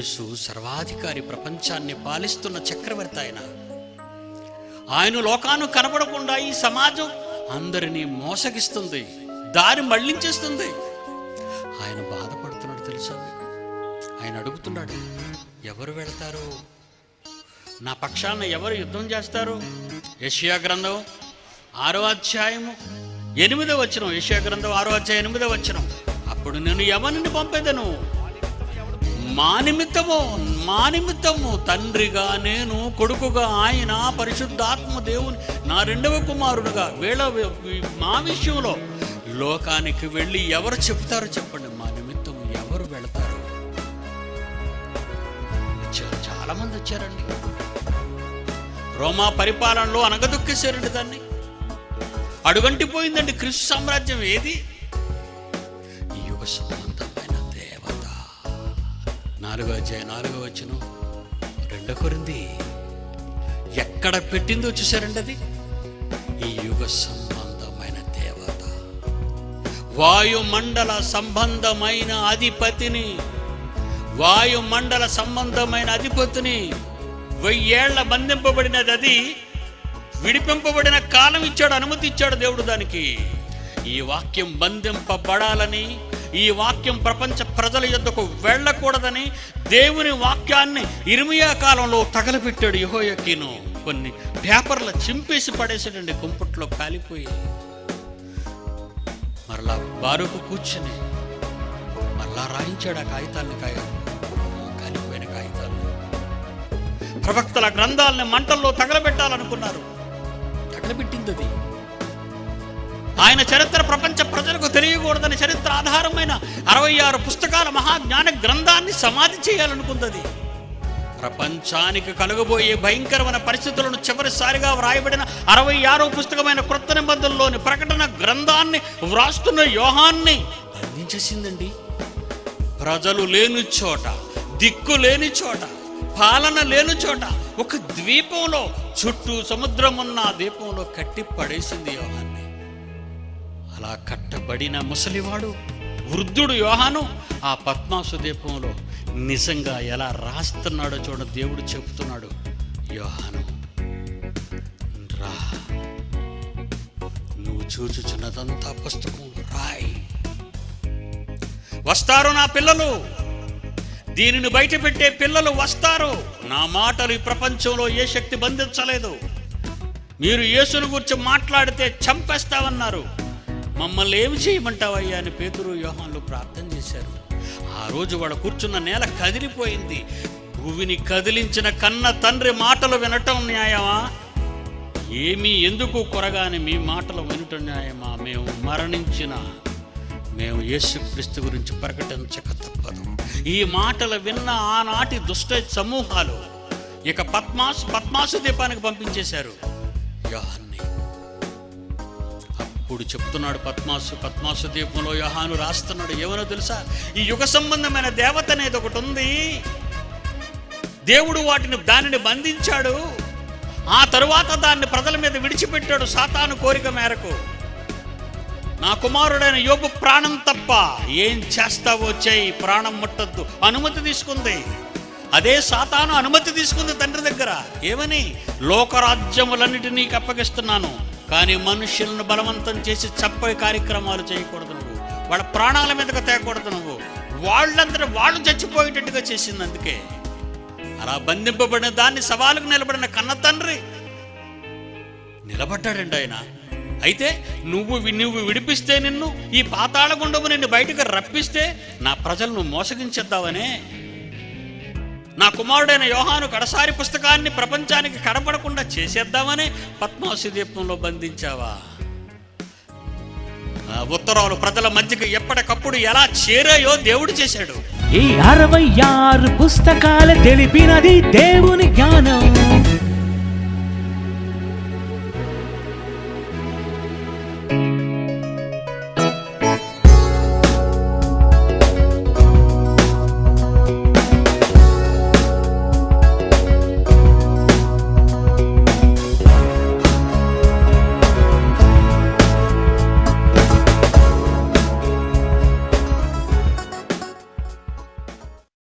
యేసు సర్వాధికారి ప్రపంచాన్ని పాలిస్తున్న చక్రవర్తి ఆయన. ఆయన లోకాను కనబడకుండా ఈ సమాజం అందరినీ మోసగిస్తుంది దారి మళ్ళించేస్తుంది ఆయన బాధపడుతున్నాడు తెలుసా ఆయన అడుగుతున్నాడు ఎవరు వెళతారు? నా పక్షాన ఎవరు యుద్ధం చేస్తారు? యషియా గ్రంథం ఆరో అధ్యాయము ఎనిమిదో వచ్చిన యషియా గ్రంథం ఆరో అధ్యాయం ఎనిమిదో వచ్చిన అప్పుడు నేను ఎవరిని పంపేదను. మా నిమిత్తము మా నిమిత్తము తండ్రిగా నేను కొడుకుగా ఆయన పరిశుద్ధాత్మ దేవుని నా రెండవ కుమారుడుగా. వీళ్ళ మా విషయంలో లోకానికి వెళ్ళి ఎవరు చెప్తారో చెప్పండి. మా నిమిత్తం ఎవరు వెళతారు. చాలామంది చాలా మంది వచ్చారండి. రోమా పరిపాలనలో అనగదొక్కేశారండి దాన్ని. అడుగంటిపోయిందండి క్రిస్తు సామ్రాజ్యం. ఏది? ఈ యుగ నాలుగో అధ్యాయ నాలుగో వచ్చిన రెండో కొరింది ఎక్కడ పెట్టిందో చూసారండి అది? ఈ యుగ సంబంధమైన దేవత వాయుమండల సంబంధమైన అధిపతిని వాయుమండల సంబంధమైన అధిపతిని వెయ్యేళ్ళ బంధింపబడినది అది. విడిపింపబడిన కాలం ఇచ్చాడు అనుమతి ఇచ్చాడు దేవుడు దానికి. ఈ వాక్యం బంధింపబడాలని ఈ వాక్యం ప్రపంచ ప్రజల యొద్దకు వెళ్ళకూడదని దేవుని వాక్యాన్ని ఇరిమియా కాలంలో తగలపెట్టాడు యహోయకీను. కొన్ని పేపర్లు చింపేసి పడేసాడండి కుంపట్లో కాలిపోయి మరలా బారుకు కూర్చుని మరలా రాయించాడు ఆ కాగితాన్ని కాయ? కాలిపోయిన కాగితాలు ప్రవక్తల గ్రంథాలను మంటల్లో తగలబెట్టాలనుకున్నారు. తగలబెట్టింది అది ఆయన చరిత్ర ప్రపంచ ప్రజలకు తెలియకూడదని చరిత్ర ఆధారమైన అరవై ఆరు పుస్తకాల మహాజ్ఞాన గ్రంథాన్ని సమాధి చేయాలనుకుంది ప్రపంచానికి కలుగబోయే భయంకరమైన పరిస్థితులను చివరిసారిగా వ్రాయబడిన అరవై ఆరో పుస్తకమైన క్రొత్త నిబంధనలోని ప్రకటన గ్రంథాన్ని వ్రాస్తున్న యోహాన్ని అందించేసిందండి ప్రజలు లేని చోట దిక్కు లేని చోట పాలన లేని చోట ఒక ద్వీపంలో చుట్టూ సముద్రం ఉన్న ద్వీపంలో కట్టి పడేసింది యోహాన్ని అలా కట్టబడిన ముసలివాడు వృద్ధుడు యోహాను ఆ పద్మాసు దీపంలో నిజంగా ఎలా రాస్తున్నాడో చూడ దేవుడు చెబుతున్నాడు యోహాను రా. నువ్వు చూచుచున్నదంతా పుస్తకం రాయి. వస్తారు నా పిల్లలు. దీనిని బయటపెట్టే పిల్లలు వస్తారు. నా మాటలు ఈ ప్రపంచంలో ఏ శక్తి బంధించలేదు. మీరు యేసును గురించి మాట్లాడితే చంపేస్తామన్నారు మమ్మల్ని ఏమి చేయమంటావయ్యా అని పేతురు వ్యూహంలో ప్రార్థన చేశారు. ఆ రోజు వాడు కూర్చున్న నేల కదిలిపోయింది. భూమిని కదిలించిన కన్న తండ్రి మాటలు వినటం న్యాయమా? ఏమీ ఎందుకు కొరగాని మీ మాటలు వినటం న్యాయమా? మేము మరణించిన మేము యేసుక్రీస్తు గురించి ప్రకటించక తప్పదు. ఈ మాటలు విన్న ఆనాటి దుష్ట సమూహాలు ఇక పద్మాసు పద్మాసు దీపానికి పంపించేశారు. యోహన్ అప్పుడు చెప్తున్నాడు పద్మాసు పద్మాసు దీపంలో యహాను రాస్తున్నాడు. ఏమనో తెలుసా? ఈ యుగ సంబంధమైన దేవత అనేది ఒకటి ఉంది. దేవుడు వాటిని దానిని బంధించాడు. ఆ తరువాత దాన్ని ప్రజల మీద విడిచిపెట్టాడు సాతాను కోరిక మేరకు. నా కుమారుడైన యోగు ప్రాణం తప్ప ఏం చేస్తావో చేయి ప్రాణం ముట్టద్దు. అనుమతి తీసుకుంది. అదే సాతాను అనుమతి తీసుకుంది తండ్రి దగ్గర. ఏమని? లోకరాజ్యములన్నిటినీ అప్పగిస్తున్నాను. కానీ మనుషులను బలవంతం చేసి చప్పే కార్యక్రమాలు చేయకూడదు నువ్వు. వాళ్ళ ప్రాణాల మీదకు తేకూడదు నువ్వు. వాళ్ళందరూ వాళ్ళు చచ్చిపోయేటట్టుగా చేసింది అందుకే. అలా బంధింపబడిన దాన్ని సవాలుకు నిలబడిన కన్న తండ్రి నిలబడ్డాడండి ఆయన. అయితే నువ్వు నువ్వు విడిపిస్తే నిన్ను ఈ పాతాళ గుండము నిన్ను బయటకు రప్పిస్తే నా ప్రజలను మోసగించేద్దావనే నా కుమారుడైన యోహాను కడసారి పుస్తకాన్ని ప్రపంచానికి కనపడకుండా చేసేద్దామని పద్మావశి దీపంలో బంధించావా? ఉత్తరాలు ప్రజల మధ్యకి ఎప్పటికప్పుడు ఎలా చేరాయో దేవుడు చేశాడు. ఈ అరవై ఆరు పుస్తకాలు తెలిపినది దేవుని జ్ఞానం.